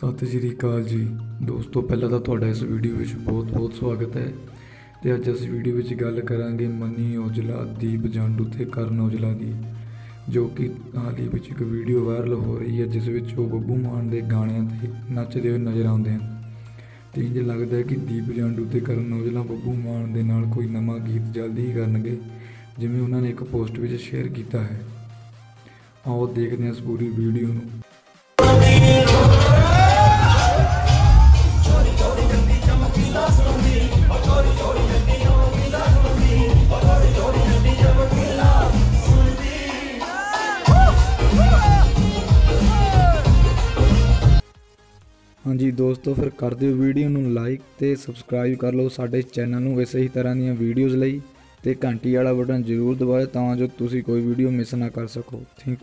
ਸਤਿ ਸ਼੍ਰੀ ਅਕਾਲ ਜੀ। ਦੋਸਤੋ, ਪਹਿਲਾਂ ਤਾਂ ਤੁਹਾਡਾ ਇਸ ਵੀਡੀਓ ਵਿੱਚ ਬਹੁਤ-ਬਹੁਤ ਸਵਾਗਤ ਹੈ। ਤੇ ਅੱਜ ਅਸੀਂ ਵੀਡੀਓ ਵਿੱਚ ਗੱਲ ਕਰਾਂਗੇ ਮਨੀ ਔਜਲਾ ਦੀਪ ਜੰਡੂ ਤੇ ਕਰਨ ਔਜਲਾ ਦੀ, ਜੋ ਕਿ ਹਾਲ ਹੀ ਵਿੱਚ ਇੱਕ ਵੀਡੀਓ ਵਾਇਰਲ ਹੋ ਰਹੀ ਹੈ, ਜਿਸ ਵਿੱਚ ਉਹ ਬੱਬੂ ਮਾਨ ਦੇ ਗਾਣਿਆਂ ਤੇ ਨੱਚਦੇ ਹੋਏ ਨਜ਼ਰ ਆਉਂਦੇ ਹਨ। ਤੇ ਇੰਜ ਲੱਗਦਾ ਹੈ ਕਿ ਦੀਪ ਜੰਡੂ ਤੇ ਕਰਨ ਔਜਲਾ ਬੱਬੂ ਮਾਨ ਦੇ ਨਾਲ ਕੋਈ ਨਵਾਂ ਗੀਤ ਜਲਦੀ ਹੀ ਕਰਨਗੇ, ਜਿਵੇਂ ਉਹਨਾਂ ਨੇ ਇੱਕ ਪੋਸਟ ਵਿੱਚ ਸ਼ੇਅਰ ਕੀਤਾ ਹੈ। ਆਓ ਦੇਖਦੇ ਹਾਂ ਇਸ ਪੂਰੀ ਵੀਡੀਓ ਨੂੰ। ਹਾਂਜੀ ਦੋਸਤੋ, ਫਿਰ ਕਰ ਦਿਓ ਵੀਡੀਓ ਨੂੰ ਲਾਈਕ ਤੇ ਸਬਸਕ੍ਰਾਈਬ ਕਰ ਲਓ ਸਾਡੇ ਚੈਨਲ ਨੂੰ ਇਸੇ ਹੀ ਤਰ੍ਹਾਂ ਦੀਆਂ ਵੀਡੀਓਜ਼ ਲਈ ਤੇ ਘੰਟੀ ਵਾਲਾ ਬਟਨ ਜ਼ਰੂਰ ਦਬਾਓ ਤਾਂ ਜੋ ਤੁਸੀਂ ਕੋਈ ਵੀਡੀਓ ਮਿਸ ਨਾ ਕਰ ਸਕੋ। Thank you